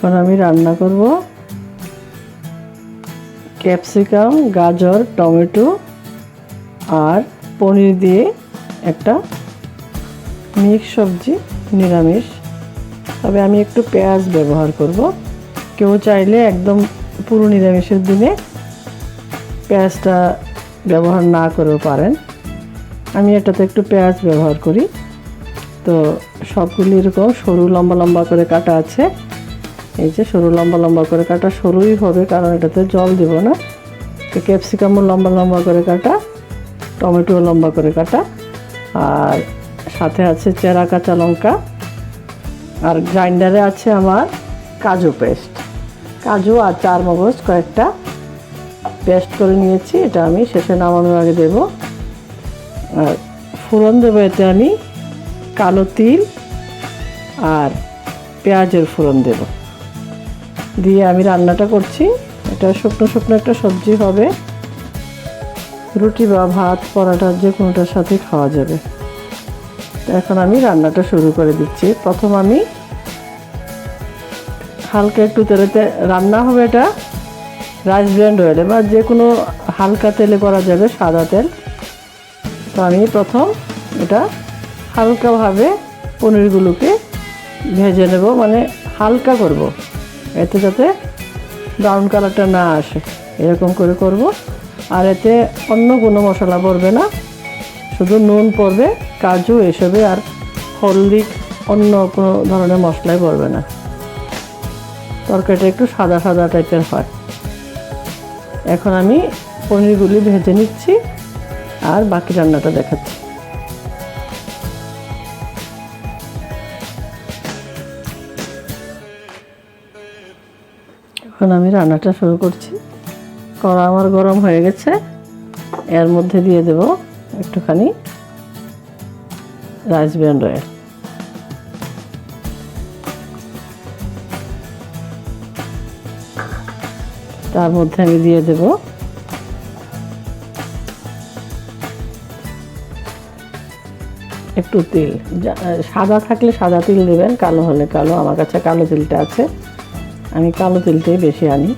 এখন আমি রান্না করব ক্যাপসিকাম, গাজর, টমেটো আর পনির দিয়ে একটা মিক্স সবজি নিরামিষ। তবে আমি একটু পেঁয়াজ ব্যবহার করব। কেউ চাইলে একদম পুরো নিরামিষের দিনে পেঁয়াজটা ব্যবহার না করেও পারেন। আমি এটাতে একটু পেঁয়াজ ব্যবহার করি। তো সবগুলি এরকম সরু লম্বা লম্বা করে কাটা আছে। এই যে সরু, লম্বা লম্বা করে কাটা সরুই হবে, কারণ এটাতে জল দেব না। তো ক্যাপসিকামও লম্বা লম্বা করে কাটা, টমেটো লম্বা করে কাটা, আর সাথে আছে চেরা কাঁচা লঙ্কা, আর গ্রাইন্ডারে আছে আমার কাজু পেস্ট। কাজু আর চার মগজ কয়েকটা পেস্ট করে নিয়েছি, এটা আমি শেষে নামানোর আগে দেব। আর ফোড়ন দেবো এতে আমি কালো তিল আর পেঁয়াজের ফোড়ন দেব। দিয়ে আমি রান্নাটা করছি। এটা শুকনো শুকনো একটা সবজি হবে। রুটি বা ভাত, পরাটা যে কোনোটার সাথে খাওয়া যাবে। তো এখন আমি রান্নাটা শুরু করে দিচ্ছি। প্রথম আমি হালকা একটু তেলেতে রান্না হবে এটা রাইস ব্র্যান্ড অয়েলে বা যে কোনো হালকা তেলে করা যাবে সাদা তেল। তো আমি প্রথম এটা হালকাভাবে পনিরগুলোকে ভেজে নেব মানে হালকা করব। এতে যাতে ব্রাউন কালারটা না আসে। এরকম করে করব। আর এতে অন্য কোনো মশলা পড়বে না। শুধু নুন পড়বে, কাজু, এসবে আর হলদি, অন্য কোনো ধরনের মশলাই পড়বে না। তরকারিটা একটু সাদা সাদা টাইপের হয়। এখন আমি পনিরগুলি ভেজে নিচ্ছি। আর বাকি রান্নাটা দেখাচ্ছি। এখন আমি রান্নাটা শুরু করছি। কড়া আমার গরম হয়ে গেছে। এর মধ্যে দিয়ে দেব একটুখানি রাইস ব্র্যান্ড অয়েল। তার মধ্যে আমি দিয়ে দেব একটু তিল। সাদা থাকলে সাদা তিল দেবেন, কালো হলে কালো। আমার কাছে কালো তিলটা আছে। আমি কালো তিলটাই বেশি আনি।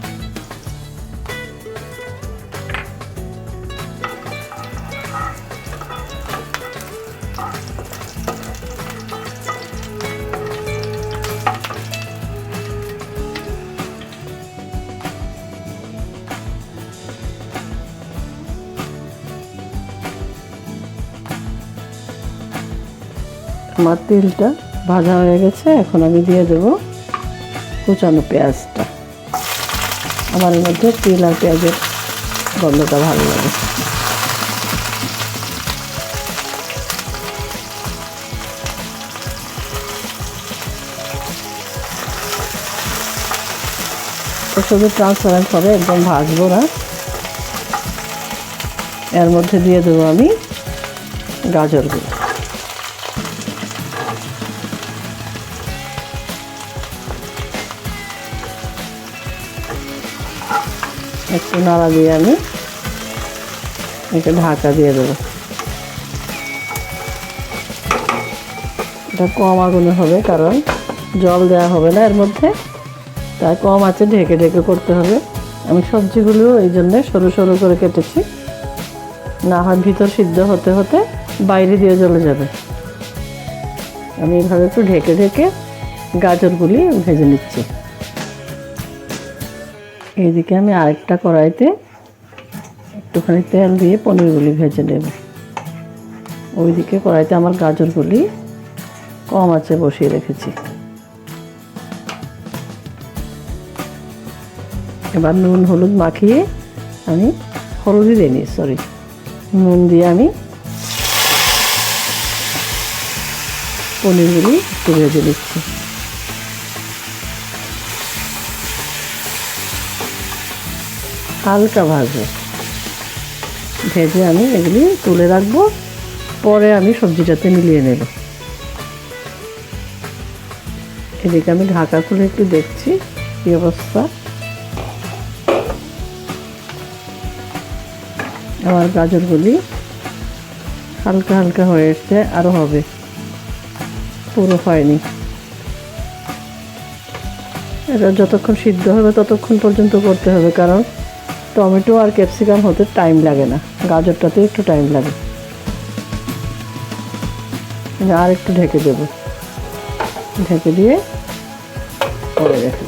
আমার তেলটা ভাজা হয়ে গেছে এখন আমি দিয়ে দেব কুচানো পেঁয়াজটা। আমার মধ্যে তেল আর পেঁয়াজের গন্ধটা ভালো লাগে। শুধু ট্রান্সপারেন্ট হবে, একদম ভাজবো না। এর মধ্যে দিয়ে দেবো আমি গাজরগুলো। একটু নাড়া দিয়ে আমি একে ঢাকা দিয়ে দেবো। এটা কম আগুনে হবে কারণ জল দেওয়া হবে না এর মধ্যে। তাই কম আছে, ঢেকে ঢেকে করতে হবে। আমি সবজিগুলো এই জন্যে সরু সরু করে কেটেছি। না হয় ভিতর সিদ্ধ হতে হতে বাইরে দিয়ে চলে যাবে। আমি এভাবে একটু ঢেকে ঢেকে গাজরগুলি ভেজে নিচ্ছি। এইদিকে আমি আরেকটা কড়াইতে একটুখানি তেল দিয়ে পনিরগুলি ভেজে নেব। ওইদিকে কড়াইতে আমার গাজরগুলি কম আছে বসিয়ে রেখেছি। এবার নুন, হলুদ মাখিয়ে আমি হলুদই দিইনি সরি নুন দিয়ে আমি পনিরগুলি একটু ভেজে নিচ্ছি। হালকা ভাজবো। ভেজে আমি এগুলি তুলে রাখব। পরে আমি সবজিটাতে মিলিয়ে নেব। এদিকে আমি ঢাকা খুলে একটু দেখছি কী অবস্থা। আমার গাজরগুলি হালকা হালকা হয়ে এসছে আরও হবে। পুরো হয়নি। এটা যতক্ষণ সিদ্ধ হবে ততক্ষণ পর্যন্ত করতে হবে, কারণ টমেটো আর ক্যাপসিকাম হতে টাইম লাগে না। গাজরটাতে একটু টাইম লাগে। আর একটু ঢেকে দেবো। ঢেকে দিয়ে পরে রেখে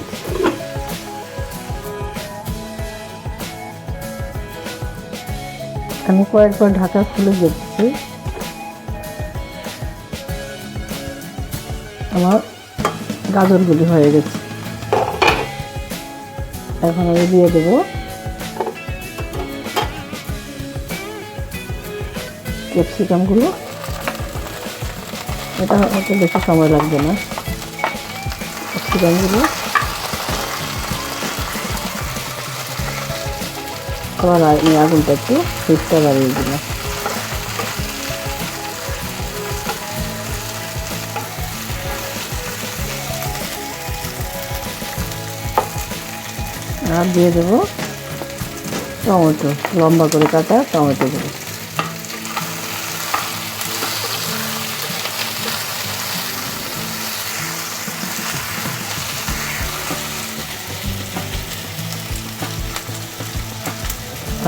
আমি কয়েকবার ঢাকা খুলে দেখছি। আমার গাজরগুলি হয়ে গেছে। এখন আমি দিয়ে দেবো ক্যাপসিকামগুলো এটা হয়তো বেশি সময় লাগবে না। ক্যাপসিকামগুলো আবার আগুনটা একটু হিটটা বাড়িয়ে দিলাম। আর দিয়ে দেবো টমেটো। লম্বা করে কাটা টমেটোগুলো।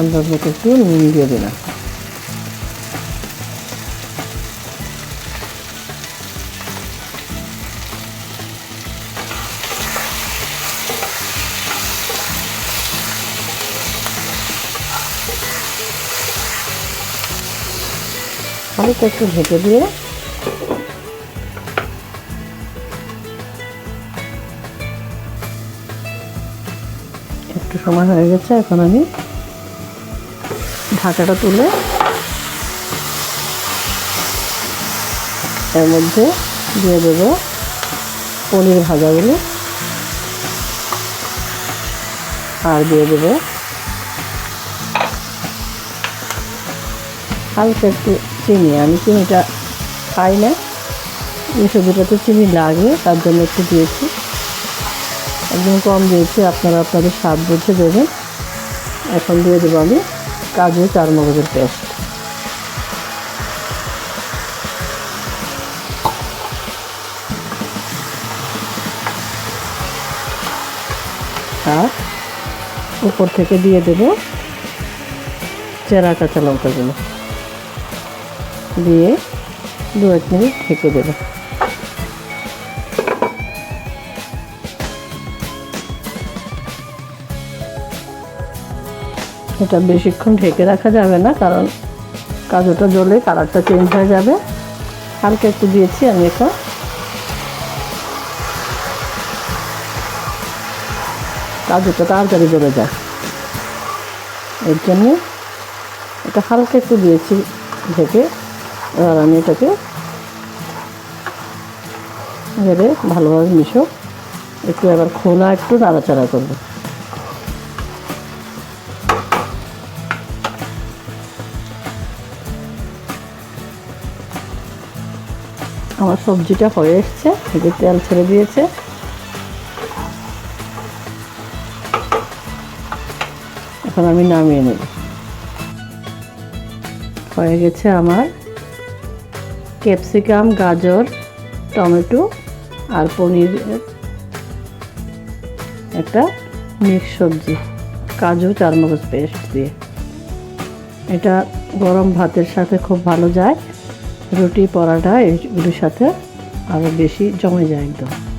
আন্দাজ মতো একটু নুন দিয়ে দিলাম। হালকা একটু ঢেকে দিয়ে একটু সময় হয়ে গেছে, এখন আমি ঢাকাটা তুলে এর মধ্যে দিয়ে দেবো পনির ভাজাগুলো। আর দিয়ে দেবো হালকা একটু চিনি। আমি চিনিটা খাই না। এই সবজিটাতে চিনি লাগে, তার জন্য একটু দিয়েছি। একদম কম দিয়েছি, আপনারা আপনাদের স্বাদ বুঝে দেবেন। এখন দিয়ে দেবো আমি কাজু চারমগজের পেস্ট আর উপর থেকে দিয়ে দেব চেরা কাঁচা লঙ্কাগুলো। দিয়ে দু এক মিনিট ঢেকে দেবো। এটা বেশিক্ষণ ঢেকে রাখা যাবে না, কারণ কাজুটা জ্বলে কালারটা চেঞ্জ হয়ে যাবে। হালকা একটু দিয়েছি আমি এখন কাজুটা তাড়াতাড়ি জ্বলে যায় এর জন্য এটা হালকা একটু দিয়েছি ঢেকে। এবার আমি এটাকে এবারে ভালোভাবে মিশো একটু এবার খোলা একটু নাড়াচাড়া করব। আমার সবজিটা হয়ে এসছে এতে তেল ছেড়ে দিয়েছে। এখন আমি নামিয়ে নেব। হয়ে গেছে আমার ক্যাপসিকাম, গাজর, টমেটো আর পনিরের একটা মিক্স সবজি, কাজু চারমগজ পেস্ট দিয়ে। এটা গরম ভাতের সাথে খুব ভালো যায়। রুটি পরাটা এগুলোর সাথে আরও বেশি জমে যায় একদম।